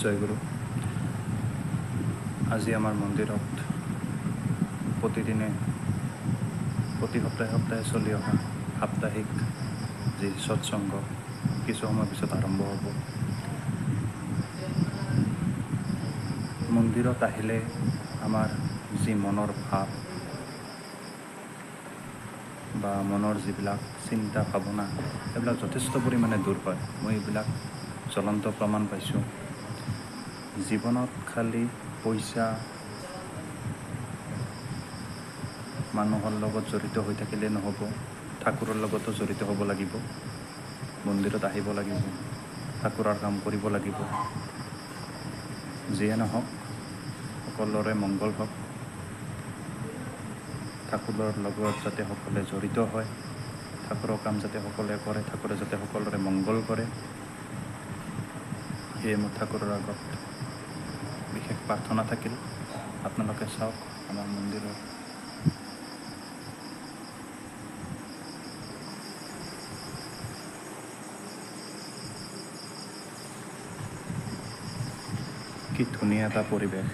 জয়গুৰু আজি আমাৰ মন্দিৰত প্ৰতিদিনে প্ৰতি সপ্তাহে সপ্তাহে চলি অহা সাপ্তাহিক যি সৎসংগ কিছু সময়ৰ পিছত আৰম্ভ হ'ব। মন্দিৰত আহিলে আমাৰ যি মনৰ ভাৱ বা মনৰ যিবিলাক চিন্তা ভাৱনা এইবিলাক যথেষ্ট পৰিমাণে দূৰ হয়। মই এইবিলাক জ্বলন্ত প্ৰমাণ পাইছোঁ। জীৱনত খালি পইচা মানুহৰ লগত জড়িত হৈ থাকিলে নহ'ব ঠাকুৰৰ লগতো জড়িত হ'ব লাগিব মন্দিৰত আহিব লাগিব ঠাকুৰৰ কাম কৰিব লাগিব। যিয়ে নহওক সকলোৰে মংগল হওক। ঠাকুৰৰ লগত যাতে সকলোৱে জড়িত হয় ঠাকুৰৰ কাম যাতে সকলোৱে কৰে ঠাকুৰে যাতে সকলোৰে মংগল কৰে। সেয়ে মোৰ ঠাকুৰৰ আগত প্ৰাৰ্থনা থাকিল। আপোনালোকে চাওক আমাৰ মন্দিৰৰ কি ধুনীয়া এটা পৰিৱেশ